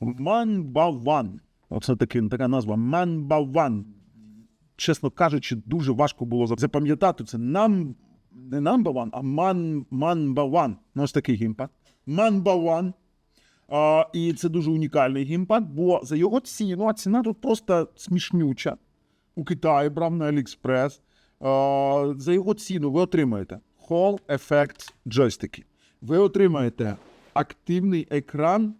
One. Оце таки, така назва One. Чесно кажучи, дуже важко було запам'ятати. Це нам не One, а Manba One. Ну, ось такий. Manba One. А, і це дуже унікальний геймпад, бо за його ціну, а ціна тут просто смішнюча. У Китаї брав на AliExpress. А, за його ціну ви отримаєте Hall Effect джойстики. Ви отримаєте активний екран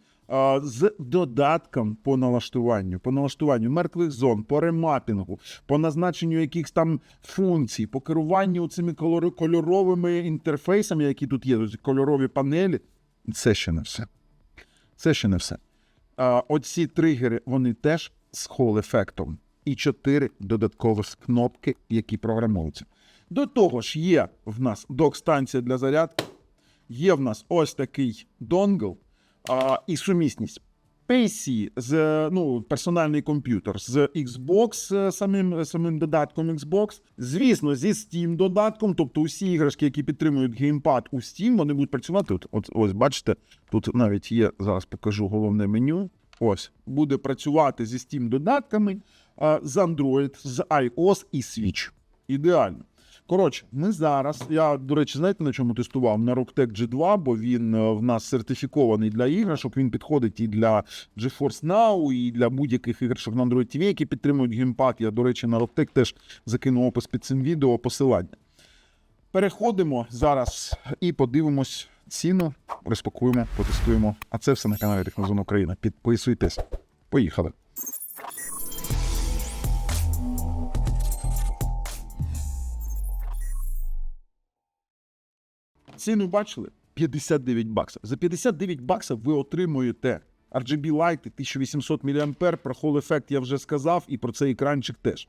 з додатком по налаштуванню, по налаштуванню мертвих зон, по ремапінгу, по назначенню якихось там функцій, по керуванню цими кольоровими інтерфейсами, які тут є, кольорові панелі. Це ще не все. Це ще не все. Оці тригери, вони теж з хол-ефектом. І чотири додаткових кнопки, які програмуються. До того ж, є в нас док-станція для зарядки, є в нас ось такий донгл а, і сумісність. PC з ну, персональний комп'ютер з Xbox, е, самим, самим додатком Xbox. Звісно, зі Steam додатком, тобто усі іграшки, які підтримують геймпад у Steam, вони будуть працювати. От, от ось бачите, тут навіть є, зараз покажу головне меню. Ось буде працювати зі Steam додатками, з Android, з iOS і Switch. Ідеально. Коротше, ми зараз. Я, до речі, знаєте, на чому тестував? На Rocktech G2, бо він е, в нас сертифікований для іграшок. Він підходить і для GeForce Now, і для будь-яких іграшок на Android TV, які підтримують геймпад. Я, до речі, на Rocktech теж закинув опис під цим відео посилання. Переходимо зараз і подивимось ціну, розпакуємо, потестуємо. А це все на каналі Технозон Україна. Підписуйтесь. Поїхали. Ціну бачили? 59 баксів. За 59 баксів ви отримуєте RGB Light 1800 мА, про Hall ефект я вже сказав, і про цей екранчик теж.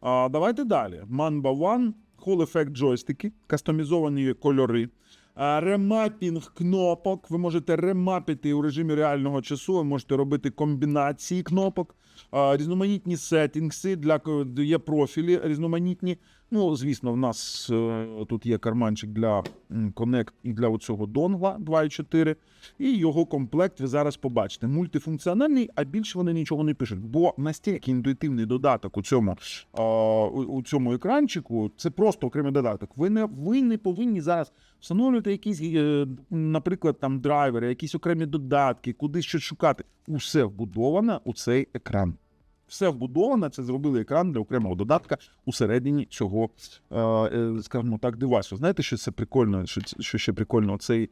А, давайте далі. Manba One, Hall ефект джойстики, кастомізовані кольори. Ремапінг кнопок. Ви можете ремапити у режимі реального часу, ви можете робити комбінації кнопок, різноманітні сеттінгси, для ко- є профілі різноманітні. Ну, звісно, в нас е, тут є карманчик для Connect і для цього донгла 2.4. І його комплект ви зараз побачите. Мультифункціональний, а більше вони нічого не пишуть. Бо настільки інтуїтивний додаток у цьому, у, цьому екранчику, це просто окремий додаток. Ви не, ви не повинні зараз встановлювати якісь, е, наприклад, там драйвери, якісь окремі додатки, куди щось шукати. Усе вбудоване у цей екран. Все вбудоване, це зробили екран для окремого додатка усередині цього, е, е, скажімо так, девайсу. Знаєте, що це прикольно? Що, ще прикольно? Цей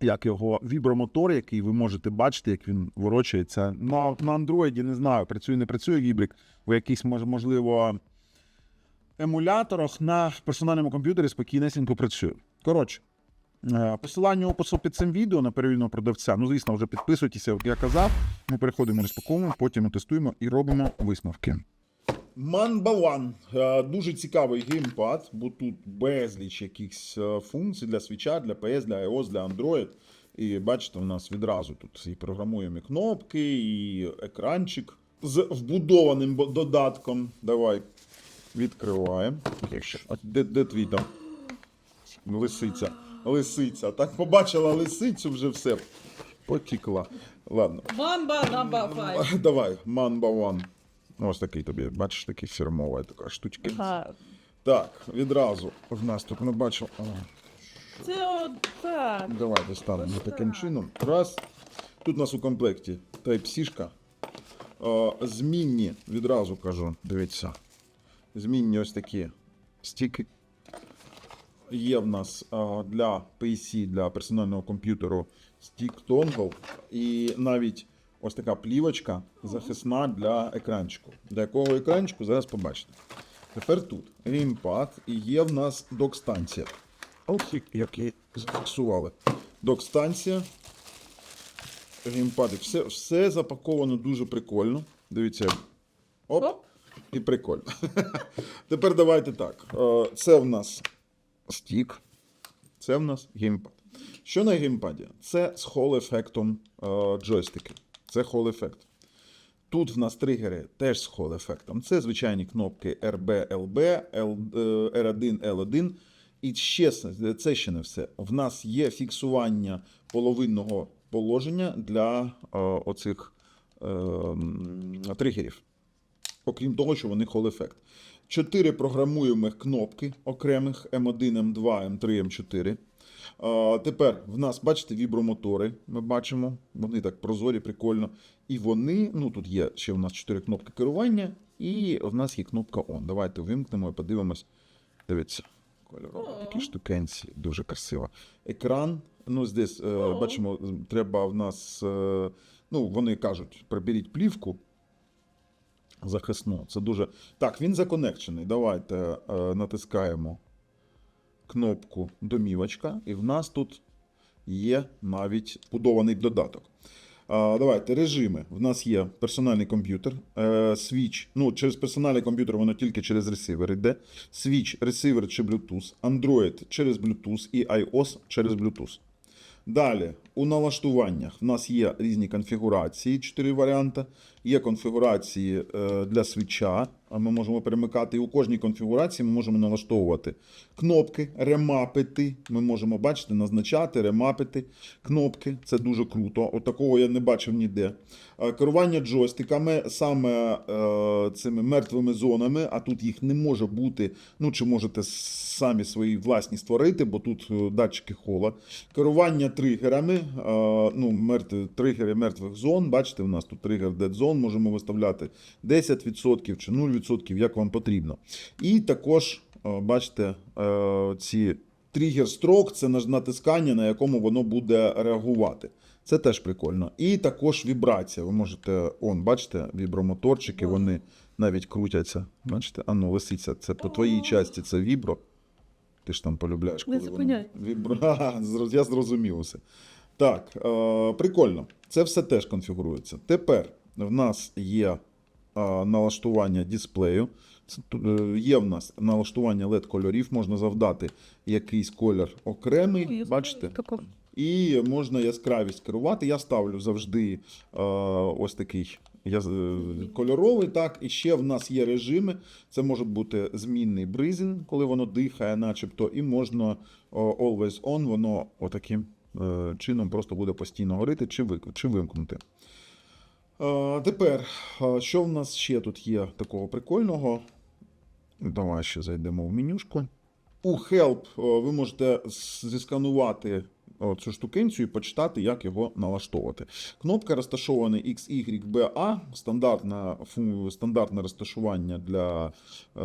як його вібромотор, який ви можете бачити, як він ворочається. На, на Андроїді не знаю, працює, не працює гібрик, в якийсь можливо емуляторах на персональному комп'ютері спокійнесенько працює. Коротше. Е, Посилання опису під цим відео на перевірного продавця. Ну, звісно, вже підписуйтеся, як я казав. Ми переходимо, розпаковуємо, потім тестуємо і робимо висновки. One. Е, Дуже цікавий геймпад, бо тут безліч якихось е, функцій для свіча, для PS, для iOS, для Android. І бачите, у нас відразу тут і програмуємо кнопки, і екранчик з вбудованим додатком. Давай відкриваємо. Де, де твій там? Лисиця. Лисиця. Так побачила лисицю вже все. Потікла. Ладно. Мамба number five. Давай, Manba One. Ось такий тобі, бачиш, такий фірмова така штучка. Так. Так, відразу в нас тут ми бачимо. А, Це от так. Давай достанемо таким чином. Раз. Тут у нас у комплекті Type-C. Змінні, відразу кажу, дивіться. Змінні ось такі стіки. Є в нас для PC, для персонального комп'ютеру стік Toggle і навіть ось така плівочка захисна для екранчику. Для якого екранчику зараз побачите. Тепер тут геймпад і є в нас док-станція. Ох, як- як її зафіксували. Док-станція. Геймпади. Все, все запаковано дуже прикольно. Дивіться. Оп. Оп. І прикольно. Тепер давайте так. Е, Це в нас стік. Це в нас геймпад. Що на геймпаді? Це з хол-ефектом е, джойстики. Це холл-ефект. Тут в нас тригери теж з хол-ефектом. Це звичайні кнопки RB, LB, R1, L1. І ще це ще не все. В нас є фіксування половинного положення для е, оцих ем, тригерів. Окрім того, що вони хол-ефект. Чотири програмуємих кнопки окремих М1, М2, М3, М4. Тепер в нас, бачите, вібромотори. Ми бачимо, вони так прозорі, прикольно. І вони, ну тут є ще в нас чотири кнопки керування, і в нас є кнопка ON. Давайте увімкнемо і подивимось. Дивіться, кольорова такі штукенці, дуже красиво. Екран. Ну, здесь е, бачимо, треба в нас. Е, ну, вони кажуть, приберіть плівку. Захисну. Це дуже. Так, він законекчений. Давайте е, натискаємо кнопку домівочка, і в нас тут є навіть будований додаток. А, давайте режими. В нас є персональний комп'ютер, е, Switch. Ну, через персональний комп'ютер воно тільки через ресивер йде. Switch, ресивер чи Bluetooth, Android через Bluetooth і iOS через Bluetooth. Далі, у налаштуваннях в нас є різні конфігурації, чотири варіанти. Є конфігурації е, для свіча, а ми можемо перемикати. І у кожній конфігурації ми можемо налаштовувати кнопки, ремапити. Ми можемо бачити, назначати, ремапити кнопки. Це дуже круто. От такого я не бачив ніде. Е, Керування джойстиками, саме е, цими мертвими зонами, а тут їх не може бути. Ну, чи можете самі свої власні створити, бо тут датчики хола. Керування тригерами, е, ну, мертві, тригери мертвих зон. Бачите, у нас тут тригер Dead Zone, можемо виставляти 10% чи 0%, як вам потрібно. І також, бачите, е, ці тригер строк це натискання, на якому воно буде реагувати. Це теж прикольно. І також вібрація. Ви можете, он, бачите, вібромоторчики, вони навіть крутяться. Бачите, а ну, лисиця, це по твоїй часті це вібро. Ти ж там полюбляєш, коли. Вібро... Ага, зроз- я зрозумів усе. Так, е, прикольно. Це все теж конфігурується. Тепер в нас є е, налаштування дисплею. Це, е, є в нас налаштування LED кольорів, можна завдати якийсь колір окремий. Ой, бачите? І можна яскравість керувати. Я ставлю завжди е, ось такий я, кольоровий. Так, і ще в нас є режими. Це може бути змінний бризін, коли воно дихає, начебто, і можна always on, воно отаким чином просто буде постійно горити чи, вик- чи вимкнути. Е, тепер, е, що в нас ще тут є такого прикольного? Давай ще зайдемо в менюшку. У Help е, ви можете зісканувати цю штукенцію і почитати, як його налаштовувати. Кнопка розташована XYBA, стандартна, стандартне розташування для е,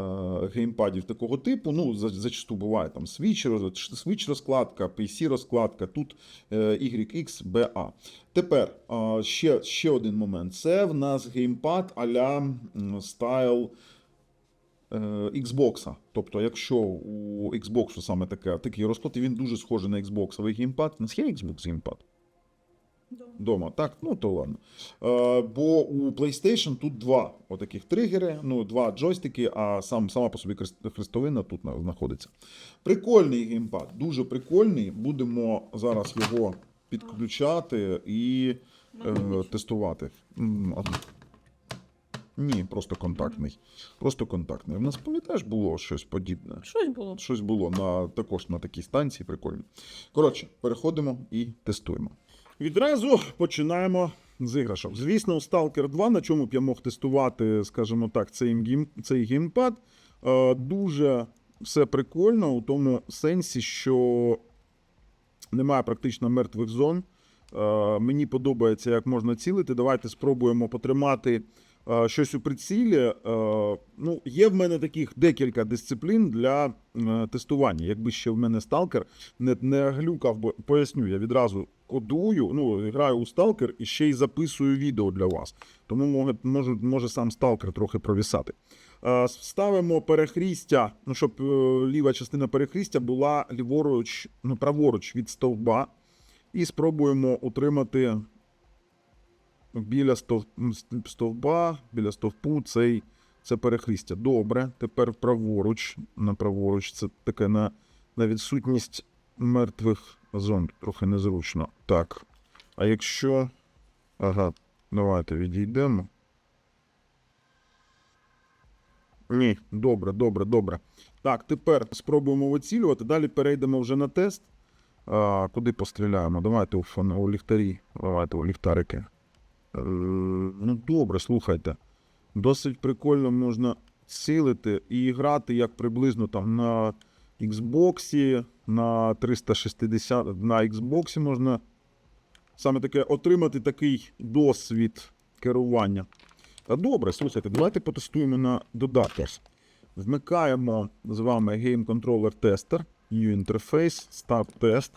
геймпадів такого типу. Ну, зачасту буває там Switch розкладка, PC розкладка, тут е, YXBA. Тепер е, ще, ще один момент. Це в нас геймпад а-ля е, Xbox. Тобто, якщо у Xbox саме таке, такий розклад, і він дуже схожий на Xbox геймпад. У нас є Xbox геймпад? Дома, так, ну то ладно. Е, бо у PlayStation тут два отаких тригери, ну, два джойстики, а сам, сама по собі хрестовина тут знаходиться. Прикольний геймпад, дуже прикольний. Будемо зараз його підключати і е, тестувати. Ні, просто контактний. Просто контактний. У нас пам'ятаєш було щось подібне. Щось було. Щось було на, також на такій станції, прикольно. Коротше, переходимо і тестуємо. Відразу починаємо з іграшок. Звісно, у Stalker 2, на чому б я мог тестувати, скажімо так, цей, гейм, цей геймпад, е, дуже все прикольно у тому сенсі, що немає практично мертвих зон. Е, мені подобається, як можна цілити. Давайте спробуємо потримати щось у прицілі. Е, ну, є в мене таких декілька дисциплін для е, тестування. Якби ще в мене сталкер не, не глюкав, бо поясню, я відразу кодую, ну, граю у сталкер і ще й записую відео для вас. Тому може, може, може сам сталкер трохи провісати. Е, Ставимо перехрістя, ну, щоб е, ліва частина перехрістя була ліворуч, ну, праворуч від стовба. І спробуємо утримати біля стов... стовба, біля стовпу цей, це перехрістя. Добре, тепер праворуч. На праворуч це таке на, на відсутність мертвих зон. Трохи незручно. Так. А якщо. Ага, давайте відійдемо. Ні, добре, добре, добре. Так, тепер спробуємо вицілювати. Далі перейдемо вже на тест. А, куди постріляємо? Давайте у, фон- у ліхтарі. Давайте у ліхтарики. Е, ну, добре, слухайте. Досить прикольно можна цілити і грати як приблизно там на Xbox, на 360, на Xbox можна саме таке отримати такий досвід керування. Та добре, слухайте, давайте потестуємо на додатках. Вмикаємо з вами Game Controller Tester, New Interface, Start Test.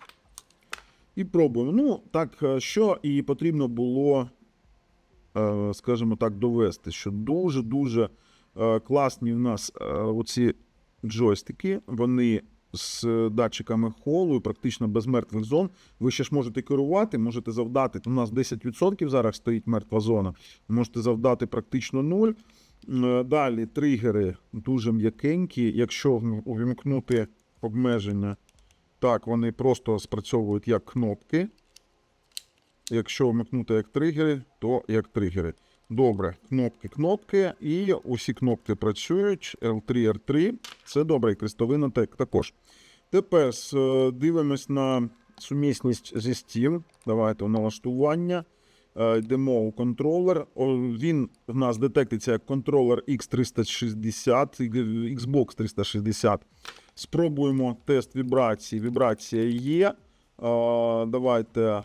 І пробуємо. Ну, так, е, що і потрібно було, скажімо так, довести, що дуже-дуже е, класні в нас е, оці джойстики, вони з датчиками холу практично без мертвих зон. Ви ще ж можете керувати, можете завдати. У нас 10% зараз стоїть мертва зона. Можете завдати практично 0. Е, Далі тригери дуже м'якенькі. Якщо увімкнути обмеження, так, вони просто спрацьовують як кнопки. Якщо вмикнути як тригери, то як тригери. Добре, кнопки, кнопки, і усі кнопки працюють. L3, R3. Це добре, і крестовина так- також. Тепер дивимось на сумісність зі Steam. Давайте у налаштування. Е, Йдемо у контролер. Він в нас детектиться як контролер X360, і- Xbox 360. Спробуємо тест вібрації. Вібрація є. Е, Давайте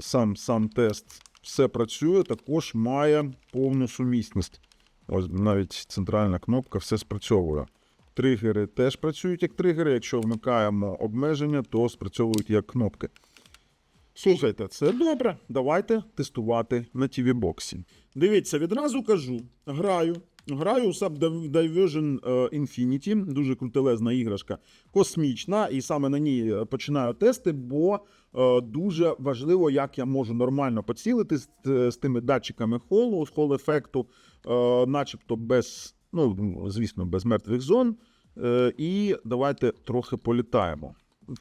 сам, сам тест. Все працює, також має повну сумісність. Ось навіть центральна кнопка все спрацьовує. Тригери теж працюють як тригери. Якщо вмикаємо обмеження, то спрацьовують як кнопки. Слухайте, це добре. Давайте тестувати на TV боксі. Дивіться, відразу кажу: граю. Граю у Subdivision е, Infinity, дуже крутелезна іграшка, космічна, і саме на ній е, починаю тести, бо е, дуже важливо, як я можу нормально поцілити з, з тими датчиками холу, з хол-ефекту, е, начебто без, ну, звісно, без мертвих зон. І давайте трохи політаємо.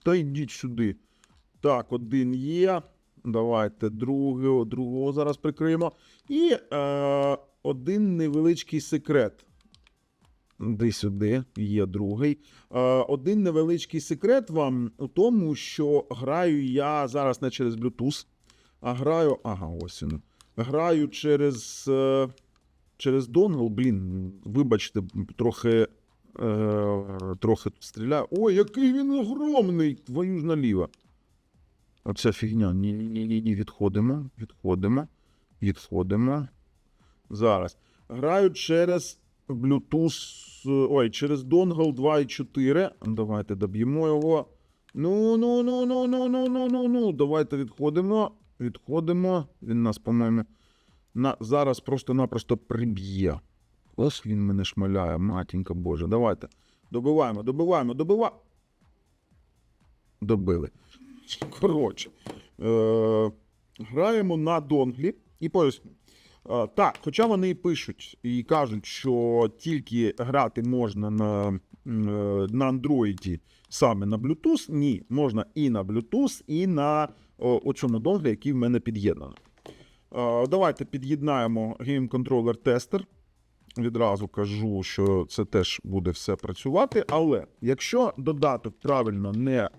Та йдіть сюди. Так, один є. Давайте другого, другого зараз прикриємо. І один невеличкий секрет. Де сюди є другий. Один невеличкий секрет вам у тому, що граю я зараз не через Bluetooth, а граю. Ага, ось він. Граю через, е, через донгл. Блін, вибачте, трохи, е, трохи тут стріляю. Ой, який він огромний! Твою ж наліво. Оця фігня. Ні, ні, ні, ні, ні, відходимо, відходимо, відходимо. Зараз. Граю через Bluetooth. е, Ой, через Dongle 2.4. Давайте доб'ємо його. Ну, ну, ну, ну, ну, ну, ну, ну, ну. Давайте відходимо. Відходимо. Він нас, по-моєму, на... зараз просто-напросто приб'є. Ось він мене шмаляє, матінка Божа. Давайте. Добиваємо, добиваємо, добиваємо. Добили. Коротше, е, граємо на донглі і поясню. Е, так, хоча вони пишуть і кажуть, що тільки грати можна на, е, на андроїді саме на Bluetooth, ні, можна і на Bluetooth, і на оцьому донглі, який в мене під'єднано. Е, давайте під'єднаємо Game Controller Tester. Відразу кажу, що це теж буде все працювати. Але якщо додаток правильно не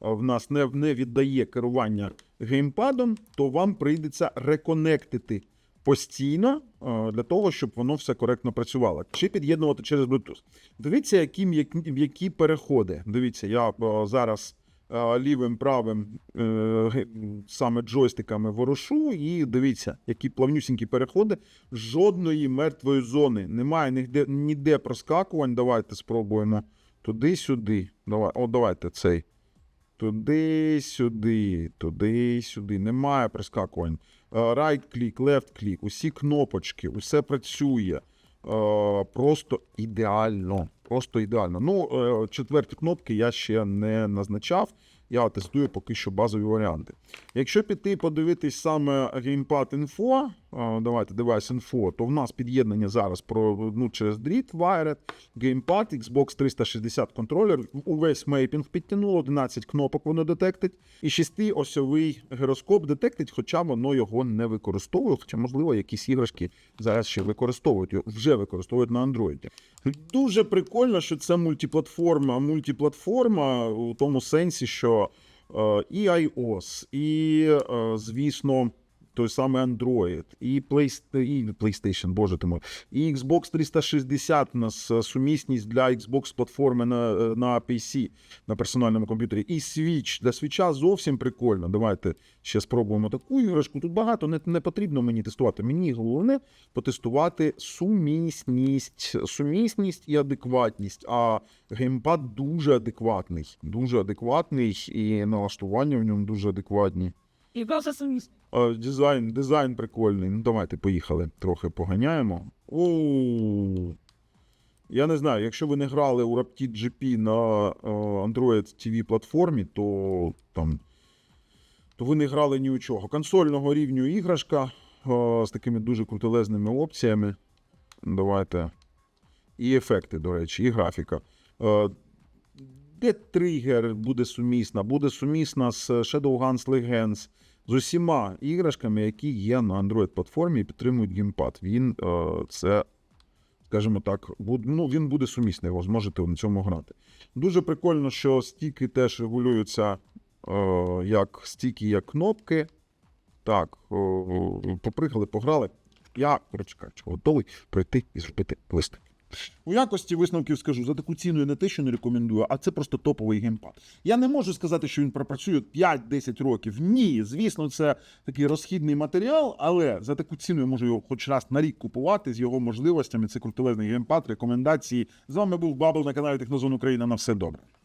в нас не, не віддає керування геймпадом, то вам прийдеться реконектити постійно е, для того, щоб воно все коректно працювало. Чи під'єднувати через Bluetooth. Дивіться, які, які переходи. Дивіться, я е, зараз е, лівим правим саме джойстиками ворушу, і дивіться, які плавнюсінькі переходи. Жодної мертвої зони. Немає ніде, ніде проскакувань. Давайте спробуємо туди-сюди. Давай, о, давайте цей. Туди, сюди, туди, сюди. Немає прискакувань. Е, Right click, left click, усі кнопочки, усе працює. Е, Просто ідеально. Просто ідеально. Ну, е, четверті кнопки я ще не назначав. Я тестую поки що базові варіанти. Якщо піти подивитись саме Gamepad Info, давайте Device Info, то в нас під'єднання зараз про, ну, через дріт, Wired, Gamepad, Xbox 360 контролер, увесь мейпінг підтягнуло, 11 кнопок воно детектить, і 6-осьовий гіроскоп детектить, хоча воно його не використовує, хоча, можливо, якісь іграшки зараз ще використовують, вже використовують на Android. Дуже прикольно, що це мультиплатформа, мультиплатформа у тому сенсі, що. Е, І iOS, і, е, звісно, той самий Android, і, Playsta- і PlayStation, боже ти мой, і Xbox 360 у нас е, сумісність для Xbox платформи на, е, на PC, на персональному комп'ютері, і Switch. Для Switch зовсім прикольно. Давайте ще спробуємо таку іграшку. Тут багато не, не потрібно мені тестувати. Мені головне потестувати сумісність, сумісність і адекватність. А геймпад дуже адекватний, дуже адекватний, і налаштування в ньому дуже адекватні. І просто сумісно. Дизайн, дизайн прикольний. Ну, давайте поїхали. Трохи поганяємо. Оу. Я не знаю, якщо ви не грали у Raptid GP на е, Android TV платформі, то там. То ви не грали ні у чого. Консольного рівню іграшка е, з такими дуже крутелезними опціями. Давайте. І ефекти, до речі, і графіка. Е, де тригер буде сумісна? Буде сумісна з Shadowguns Legends, з усіма іграшками, які є на Android-платформі і підтримують геймпад. Він е, це, скажімо так, ну, він буде сумісний, ви зможете на цьому грати. Дуже прикольно, що стіки теж регулюються е, як стіки, як кнопки. Так, о, попригали, пограли. Я, коротше кажучи, готовий пройти і зробити листик. У якості висновків скажу, за таку ціну я не те, що не рекомендую, а це просто топовий геймпад. Я не можу сказати, що він пропрацює 5-10 років. Ні, звісно, це такий розхідний матеріал, але за таку ціну я можу його хоч раз на рік купувати з його можливостями. Це крутелезний геймпад, рекомендації. З вами був Бабл на каналі Технозон Україна. На все добре.